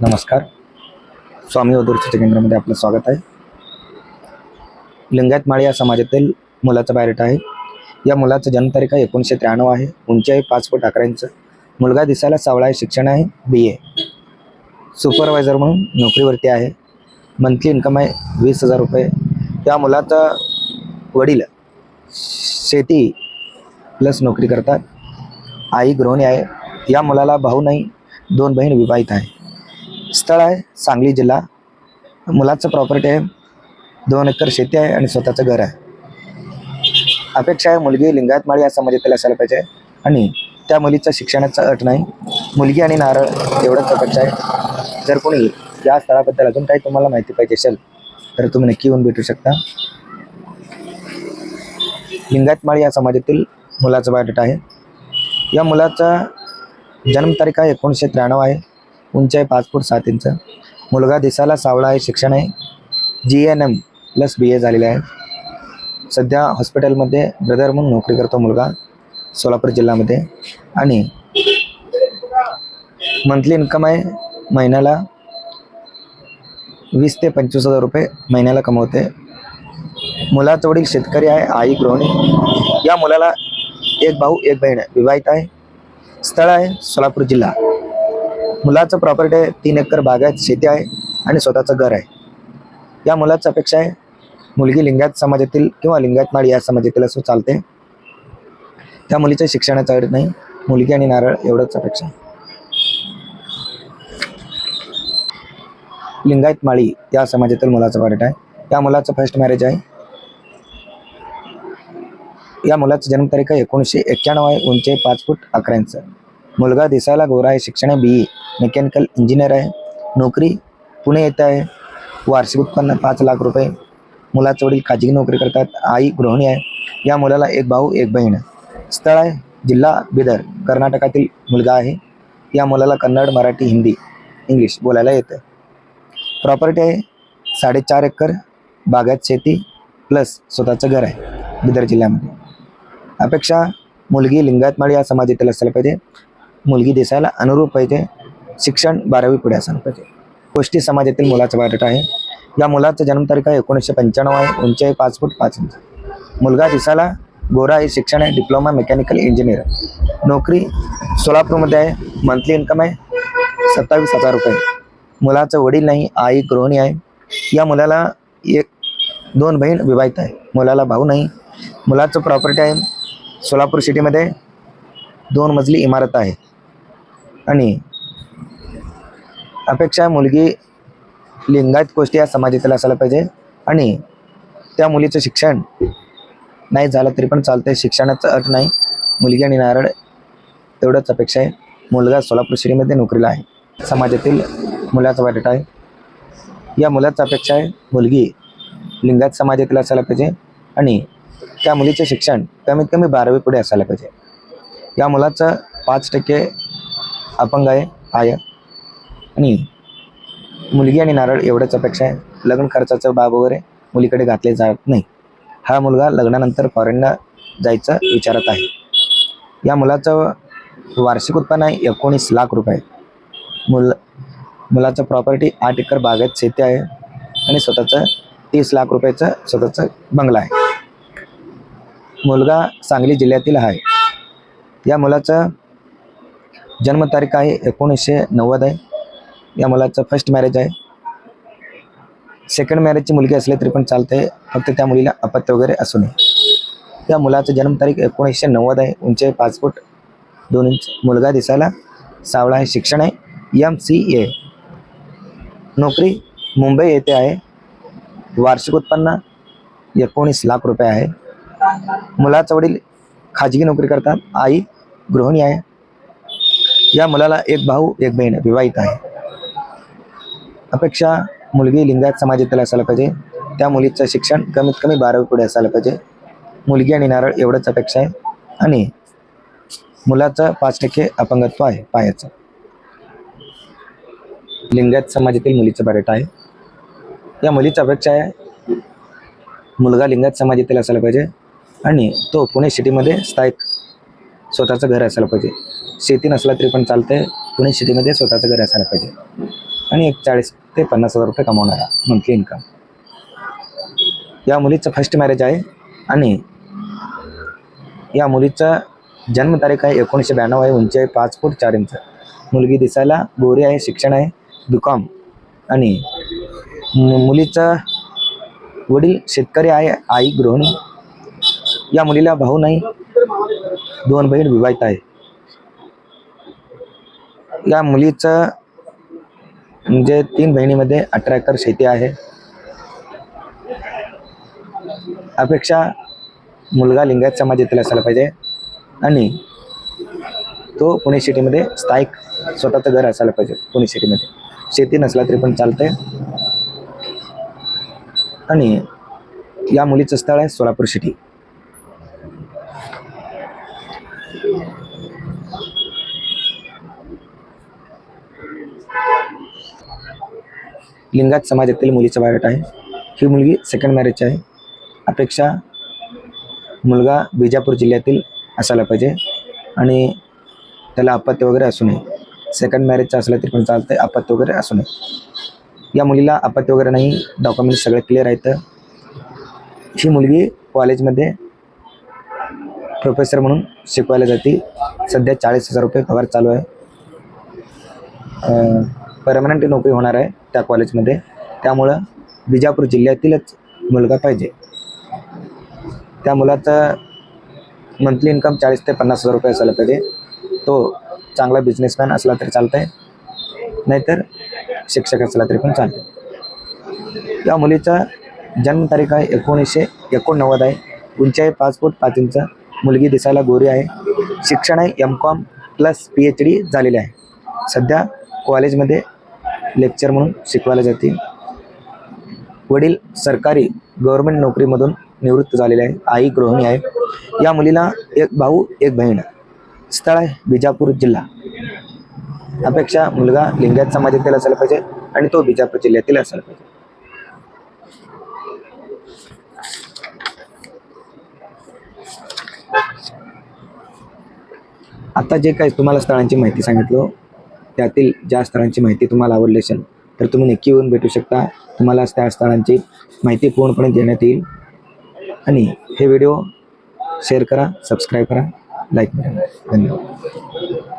नमस्कार. स्वामी वधूरच्या केंद्रामध्ये आपलं स्वागत आहे. लिंगायत माळी या समाजातील मुलाचा बॅरेट आहे. या मुलाचं जन्मतारीख आहे एकोणीसशे त्र्याण्णव आहे. उंची आहे पाच फूट अकरा इंच. मुलगा दिसायला सावळा आहे शिक्षण आहे बी ए सुपरवायझर म्हणून नोकरीवरती आहे. मंथली इन्कम आहे वीस हजार रुपये. या मुलाचा वडील शेती प्लस नोकरी करतात. आई गृहिणी आहे. या मुलाला भाऊ नाही दोन बहीण विवाहित आहे. स्थळ आहे सांगली जिल्हा. मुलाचं प्रॉपर्टी आहे दोन एकर शेती आहे आणि स्वतःचं घर आहे. अपेक्षा आहे मुलगी लिंगायत माळी या समाजातील असायला पाहिजे आणि त्या मुलीचं शिक्षणाचा अट नाही. मुलगी आणि नारळ एवढंच अपेक्षा आहे. जर कोणी या स्थळाबद्दल अजून काही तुम्हाला माहिती पाहिजे असेल तर तुम्ही नक्की येऊन भेटू शकता. लिंगायत माळी या समाजातील मुलाचा बायोडेटा आहे. या मुलाचा जन्मतारीख आहे एकोणीसशे त्र्याण्णव आहे. उंची आहे पाच फूट सात इंच. मुलगा दिसायला सावळा आहे शिक्षण आहे. G N M plus B A झालेले आहे. सध्या हॉस्पिटलमध्ये ब्रदर म्हणून नोकरी करतो मुलगा सोलापूर जिल्ह्यामध्ये. आणि मंथली इन्कम आहे महिन्याला वीस ते पंचवीस हजार रुपये महिन्याला कमवते. मुलाचा वडील शेतकरी आहे आई गृहिणी. या मुलाला एक भाऊ एक बहीण आहे. विवाहित आहे. स्थळ आहे सोलापूर जिल्हा. मुलाचं प्रॉपर्टी आहे तीन एकर बागायत शेती आहे आणि स्वतःचं घर आहे. या मुलाचं अपेक्षा आहे मुलगी लिंगायत समाजातील किंवा लिंगायत माळी या समाजातील असं चालते. त्या मुलीच्या शिक्षणाचा अडत नाही मुलगी आणि नारळ एवढंच अपेक्षा आहे. लिंगायत माळी या समाजातील मुलाचा पार्ट आहे. या मुलाचं फर्स्ट मॅरेज आहे. या मुलाचं जन्मतारीख आहे एकोणीसशे एक्क्याण्णव आहे उंची पाच फूट अकरा इंच. मुलगा दिसायला गोरा आहे शिक्षण आहे बी ई मेकॅनिकल इंजिनियर आहे. नोकरी पुणे येथे आहे. वार्षिक उत्पन्न पाच लाख रुपये. मुलाचे वडील खाजगी नोकरी करतात. आई गृहिणी आहे. या मुलाला एक भाऊ एक बहीण स्थळ आहे. जिल्हा बिदर कर्नाटकातील मुलगा आहे. या मुलाला कन्नड मराठी हिंदी इंग्लिश बोलायला येतं. प्रॉपर्टी आहे. साडेचार एकर बागायत शेती प्लस स्वतःचं घर आहे. बिदर जिल्ह्यामध्ये. अपेक्षा मुलगी लिंगायतमाळी या समाजातील असायला पाहिजे. मुलगी दिसायला अनुरूप पाहिजे शिक्षण बारावी पुढे असायला पाहिजे. गोष्टी समाजातील मुलाचा बायोडेटा आहे. या मुलाचं जन्मतारीख आहे एकोणीसशे पंच्याण्णव आहे. उंची आहे पाच फूट पाच इंच. मुलगा दिसायला गोरा आहे शिक्षण आहे डिप्लोमा मेकॅनिकल इंजिनियर नोकरी सोलापूरमध्ये आहे. मंथली इन्कम आहे. सत्तावीस हजार रुपये. मुलाचं वडील नाही आई गृहिणी आहे. या मुलाला एक दोन बहीण विवाहित आहे. मुलाला भाऊ नाही. मुलाचं प्रॉपर्टी आहे सोलापूर सिटीमध्ये दोन मजली इमारत आहे. आणि अपेक्षा आहे मुलगी लिंगायत गोष्टी या समाजातील असायला पाहिजे. आणि त्या मुलीचं शिक्षण नाही झालं तरी पण चालतंय. शिक्षणाचं अट नाही. मुलगी आणि नारळ तेवढंच अपेक्षा आहे. मुलगा सोलापूर सिटीमध्ये नोकरीला आहे. समाजातील मुलाचा बायोडेटा आहे. या मुलाचा अपेक्षा आहे. मुलगी लिंगायत समाजातील असायला पाहिजे. आणि त्या मुलीचे शिक्षण कमीत कमी बारावी पुढे असायला पाहिजे. या मुलाचं पाच टक्के अपंग आहे आय आणि मुलगी आणि नारळ एवढ्याच अपेक्षा आहे. लग्न खर्चाचं बाब वगैरे मुलीकडे घातले जात नाही. हा मुलगा लग्नानंतर फॉरेनला जायचं विचारत आहे. या मुलाचं वार्षिक उत्पन्न आहे एकोणीस लाख रुपये. मुल मुलाचं प्रॉपर्टी आठ एकर बागेत शेती आहे आणि स्वतःचं तीस लाख रुपयाचं स्वतःचं बंगला आहे. मुलगा सांगली जिल्ह्यातील आहे. या मुलाचं जन्मतारीख आहे एकोणीसशे नव्वद आहे. या मुलाचं फर्स्ट मॅरेज आहे. सेकंड मॅरेजची मुलगी असली तरी पण चालते फक्त त्या मुलीला अपत्य वगैरे असू नये. त्या मुलाचं जन्मतारीख एकोणीसशे नव्वद आहे. उंचे आहे पाच फूट दोन इंच. मुलगा दिसायला सावळा आहे. शिक्षण आहे. एम सी ए नोकरी मुंबई येथे आहे. वार्षिक उत्पन्न एकोणीस लाख रुपये आहे. मुलाचा वडील खाजगी नोकरी करतात. आई गृहिणी आहे. या मुलाला एक भाऊ एक बहीण विवाहित आहे. अपेक्षा मुलगी लिंगायत समाजातील असायला पाहिजे. त्या मुलीचं शिक्षण कमीत कमी बारावी पुढे असायला पाहिजे. मुलगी आणि नारळ एवढंच अपेक्षा आहे. आणि मुलाचं पाच टक्के अपंगत्व आहे पायाचं. लिंगायत समाजातील मुलीचं बरेट आहे. या मुलीची अपेक्षा आहे मुलगा लिंगायत समाजातील असायला पाहिजे. आणि तो पुणे सिटीमध्ये स्थायिक स्वतःचं घर असायला पाहिजे. शेती नसला तरी पण चालतंय. पुणे सिटीमध्ये स्वतःचं घर असायला पाहिजे. आणि एक चाळीस ते पन्नास हजार रुपये कमावणारा मंथली इन्कम या मुलीचं फर्स्ट मॅरेज आहे आणि या मुलीचा जन्मतारीख आहे एकोणीसशे ब्याण्णव आहे. उंची आहे पाच फूट चार इंच. मुलगी दिसायला गोरी आहे शिक्षण आहे बी कॉम आणि मुलीचा वडील शेतकरी आहे आई गृहिणी. या मुलीला भाऊ नाही दोन बहीण विवाहित आहे. या मुलीचं म्हणजे तीन बहिणीमध्ये अठरा एकर शेती आहे. अपेक्षा मुलगा लिंगायत समाजातील असायला पाहिजे आणि तो पुणे सिटीमध्ये स्थायिक स्वतःचं घर असायला पाहिजे पुणे सिटीमध्ये. शेती नसला तरी पण चालतंय. आणि या मुलीचं स्थळ आहे सोलापूर सिटी. लिंगात समाजातील मुलीचं बायोट आहे. ही मुलगी सेकंड मॅरेज आहे. अपेक्षा मुलगा बिजापूर जिल्ह्यातील असायला पाहिजे आणि त्याला अपत्य वगैरे असू नये. सेकंड मॅरेजचं असलं तरी पण चालतंय अपत्य वगैरे असू नये. या मुलीला अपत्य वगैरे नाही डॉक्युमेंट्स सगळे क्लिअर आहेत ही मुलगी कॉलेजमध्ये प्रोफेसर म्हणून शिकवायला जाते. सध्या चाळीस हजार रुपये पगार चालू आहे. परमनंट नोकरी होणार आहे त्या कॉलेजमध्ये त्यामुळं बिजापूर जिल्ह्यातीलच मुलगा पाहिजे. त्या मुलाचं मंथली इन्कम चाळीस ते पन्नास हजार रुपये असायला पाहिजे. तो चांगला बिझनेसमॅन असला तरी चालतं आहे नाहीतर शिक्षक असला तरी पण चालतं या मुलीचा जन्मतारीख आहे एकोणीसशे एकोणनव्वद आहे. उंची आहे पाच फूट पाच इंच. मुलगी दिसायला गोरी आहे. शिक्षण आहे M com plus P H D झालेले आहे. सध्या कॉलेजमध्ये लेक्चर म्हणून शिकवायला जाते. वडील सरकारी गव्हर्मेंट नोकरीमधून निवृत्त झालेले आहे आई गृहिणी आहे. या मुलीला एक भाऊ एक बहीण. स्थळ आहे बिजापूर जिल्हा. अपेक्षा मुलगा लिंगायत समाजातील असायला पाहिजे आणि तो बिजापूर जिल्ह्यातील असायला पाहिजे. आता जे काही तुम्हाला स्थळांची माहिती सांगितलं त्यातील ज्या स्थळांची माहिती तुम्हाला आवडली असेल तर तुम्ही नक्की येऊन भेटू शकता. तुम्हाला त्या स्थळांची माहिती पूर्णपणे देण्यात येईल. आणि हे व्हिडिओ शेअर करा सबस्क्राईब करा लाईक करा. धन्यवाद.